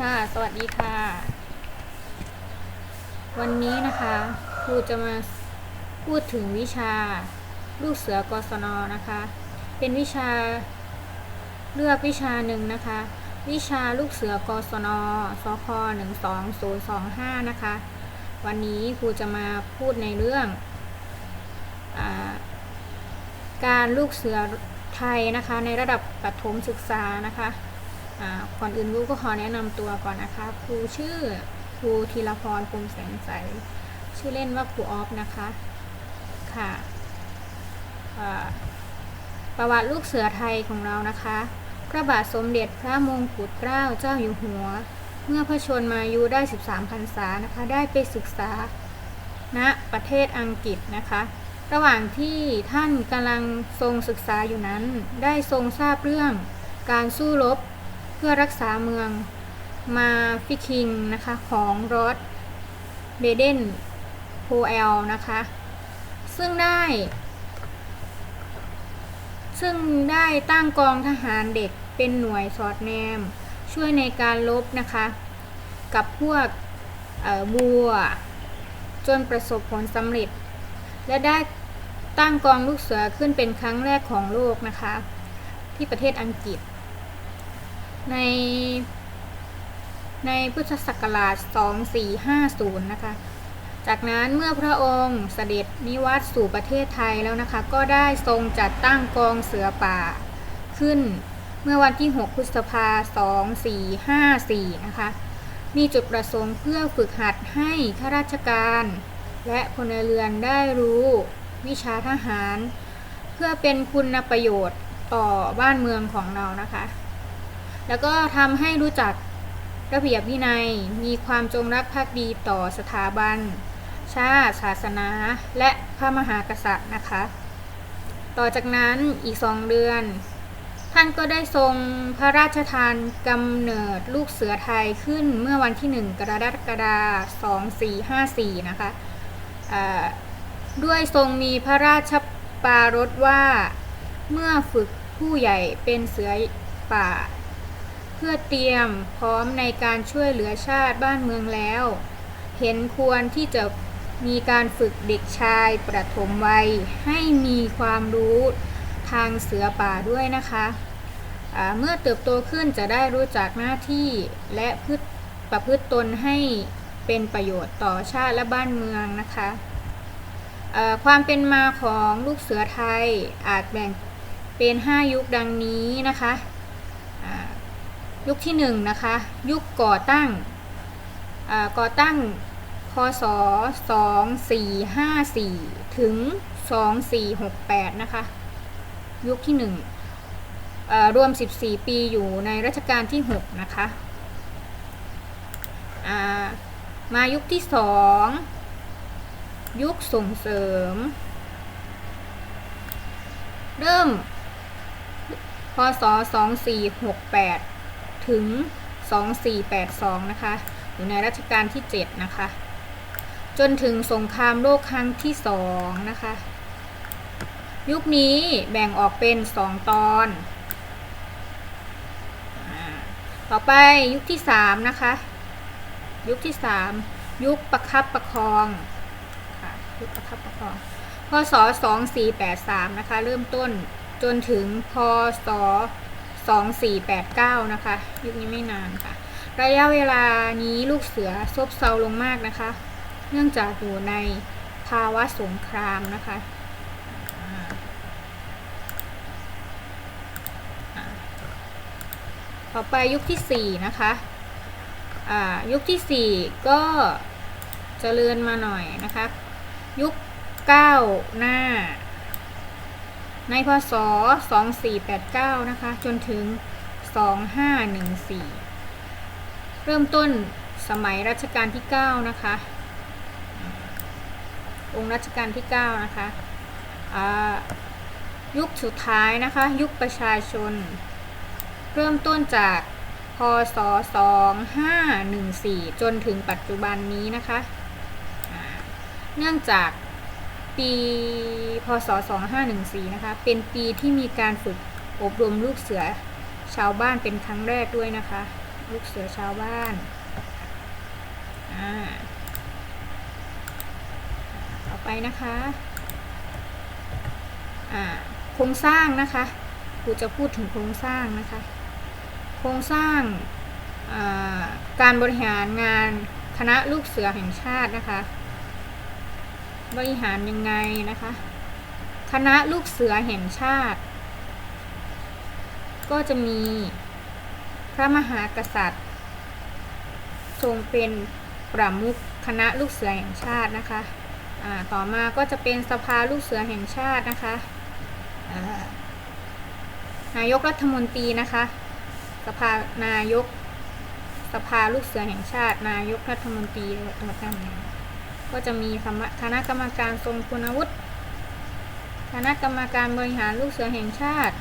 ค่ะ สวัสดีค่ะ วันนี้นะคะครูจะมาพูดถึงวิชาลูกเสือกศนนะคะ เป็นวิชาเลือกวิชาหนึ่งนะคะ วิชาลูกเสือกศนสค12025นย์สองห้านะคะ วันนี้ครูจะมาพูดในเรื่องอการลูกเสือไทยนะคะในระดับประถมศึกษานะคะ ก่อนอื่นรู้ก็ขอแนะนำตัวก่อนนะคะ ครูชื่อครูธีรพรพรมแสงใส ชื่อเล่นว่าครูออฟนะคะ ค่ะ ประวัติลูกเสือไทยของเรานะคะ พระบาทสมเด็จพระมงกุฎเกล้าเจ้าอยู่หัว เมื่อพระชนมายุได้ 13พรรษานะคะ ได้ไปศึกษาณประเทศอังกฤษนะคะ ระหว่างที่ท่านกำลังทรงศึกษาอยู่นั้น ได้ทรงทราบเรื่องการสู้รบ พื่อรักษาเมืองมาฟิคิงนะคะของรอดเบเดนโพเอลนะคะ ซึ่งได้ ซึ่งได้ตั้งกองทหารเด็กเป็นหน่วยสอดแนม ช่วยในการลบนะคะ กับพวกบัว จนประสบผลสำเร็จ และได้ตั้งกองลูกเสือขึ้นเป็นครั้งแรกของโลกนะคะ ที่ประเทศอังกฤษ ในในพุทธศักราช 2450 นะคะ จากนั้นเมื่อพระองค์เสด็จนิวัตสู่ประเทศไทยแล้วนะคะ ก็ได้ทรงจัดตั้งกองเสือป่าขึ้นเมื่อวันที่ 6 พฤษภา2454 นะคะ มีจุดประสงค์เพื่อฝึกหัดให้ข้าราชการ และพลเรือนได้รู้วิชาทหาร เพื่อเป็นคุณประโยชน์ต่อบ้านเมืองของเรานะคะ แล้วก็ทำให้รู้จักระเบียบวินัย มีความจงรักภักดีต่อสถาบัน ชาติ ศาสนา และพระมหากษัตริย์นะคะ ต่อจากนั้นอีกสองเดือน ท่านก็ได้ทรงพระราชทานกำเนิดลูกเสือไทยขึ้นเมื่อวันที่ 1 กรกฎาคม2454 นะคะอ่าด้วยทรงมีพระราชปารถว่าเมื่อฝึกผู้ใหญ่เป็นเสือป่า พื่อเตรียมพร้อมในการช่วยเหลือชาติบ้านเมืองแล้ว เห็นควรที่จะมีการฝึกเด็กชายประถมวัย ให้มีความรู้ทางเสือป่าด้วยนะคะอ่าเมื่อเติบโตขึ้นจะได้รู้จักหน้าที่และพฤติประพฤติตนให้เป็นประโยชน์ต่อชาติและบ้านเมืองนะคะความเป็นมาของลูกเสือไทยอาจแบ่งเป็น 5 ยุคดังนี้นะคะ ยุคที่หนึ่งนะคะ ยุคก่อตั้งก่อตั้งพศ 2454 ถึง 2468 นะคะ ยุคที่หนึ่งอ่ารวม 14 ปีอยู่ในรัชกาลที่ 6 นะคะามายุคที่สองยุคส่งเสริม เริ่ม พศ 2468 ถึง 2482 นะคะอยู่ในรัชกาลที่ 7 นะคะ จนถึงสงครามโลกครั้งที่ 2 นะคะ ยุคนี้แบ่งออกเป็น 2 ตอนต่อไปยุคที่ 3 นะคะ ยุคที่ 3 ยุคประคับประคองค่ะยุคประคับประคองพศ2483 นะคะ เริ่มต้นจนถึงพศ 2489 นะคะ ยุคนี้ไม่นานค่ะ ระยะเวลานี้ลูกเสือซบเซาลงมากนะคะ เนื่องจากอยู่ในภาวะสงครามนะคะต่อไปยุคที่ 4 นะคะยุคที่ 4 ก็เจริญมาหน่อยนะคะ ยุคก้าหน้า ในพศ 2489 นะคะ จนถึง 2514 เริ่มต้นสมัยรัชกาลที่ 9 นะคะ องค์รัชกาลที่ 9 นะคะยุคสุดท้ายนะคะ ยุคประชาชน เริ่มต้นจากพศ 2514 จนถึงปัจจุบันนี้นะคะ เนื่องจาก ปีพศ 2514 นะคะ เป็นปีที่มีการฝึกอบรมลูกเสือชาวบ้านเป็นครั้งแรกด้วยนะคะ ลูกเสือชาวบ้านอ่าต่อไปนะคะอ่าโครงสร้างนะคะครูจะพูดถึงโครงสร้างนะคะ โครงสร้างาการบริหารงานคณะลูกเสือแห่งชาตินะคะ บริหารยังไงนะคะ คณะลูกเสือแห่งชาติ ก็จะมีพระมหากษัตริย์ ทรงเป็นประมุขคณะลูกเสือแห่งชาตินะคะต่อมาก็จะเป็นสภาลูกเสือแห่งชาตินะคะนายกรัฐมนตรีนะคะ สภานายก สภาลูกเสือแห่งชาติ นายกรัฐมนตรีตัวตั้ง ก็จะมีคณะกรรมการทรงคุณวุฒิคณะกรรมการบริหารลูกเสือแห่งชาติ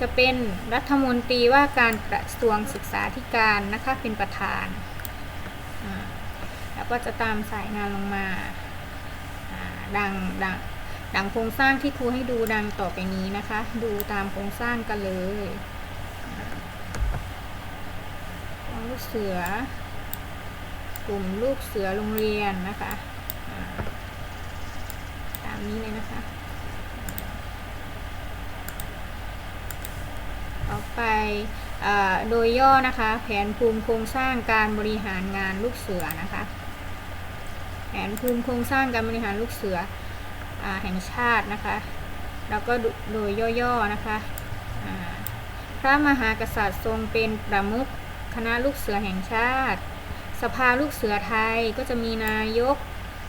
จะเป็นรัฐมนตรีว่าการกระทรวงศึกษาธิการนะคะเป็นประธาน แล้วก็จะตามสายงานลงมาอ่าดังดังดังโครงสร้างที่ครูให้ดูดังต่อไปนี้นะคะ ดูตามโครงสร้างกันเลยของลูกเสือ กลุ่มลูกเสือโรงเรียนนะคะตามนี้เลยนะคะ ต่อไปโดยย่อนะคะ แผนภูมิโครงสร้างการบริหารงานลูกเสือนะคะ แผนภูมิโครงสร้างการบริหารลูกเสืออแห่งชาตินะคะ แล้วก็โดยย่อๆนะคะพระมหากษัตริย์ทรงเป็นประมุขคณะลูกเสือแห่งชาติ สภาลูกเสือไทยก็จะมีนายก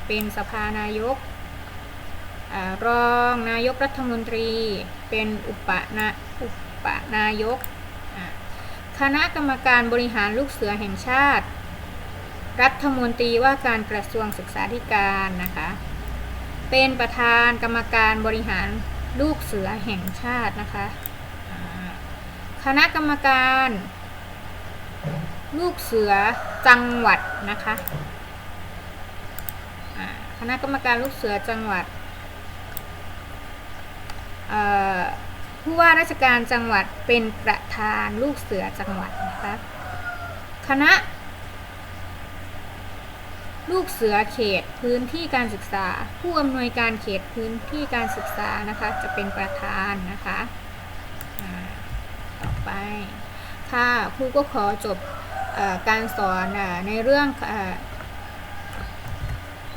เป็นสภานายกอรองนายกรัฐมนตรี เป็นอุปนาอุปนายก คณะกรรมการบริหารลูกเสือแห่งชาติ รัฐมนตรีว่าการกระทรวงศึกษาธิการนะคะ เป็นประธานกรรมการบริหารลูกเสือแห่งชาตินะคะ คณะกรรมการ ลูกเสือจังหวัดนะคะคณะกรรมการลูกเสือจังหวัดผู้ว่าราชการจังหวัดเป็นประธานลูกเสือจังหวัดนะคะคณะ ลูกเสือเขตพื้นที่การศึกษา ผู้อำนวยการเขตพื้นที่การศึกษานะคะ จะเป็นประธานนะคะต่อไป ค่ะครูก็ขอจบอการสอนอในเรื่องอ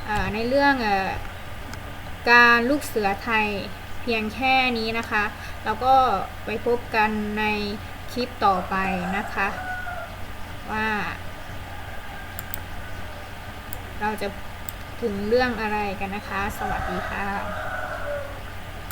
อในเรื่องอการลูกเสือไทยเพียงแค่นี้นะคะ แล้วก็ไปพบกันในคลิปต่อไปนะคะ ว่า เราจะถึงเรื่องอะไรกันนะคะ สวัสดีค่ะ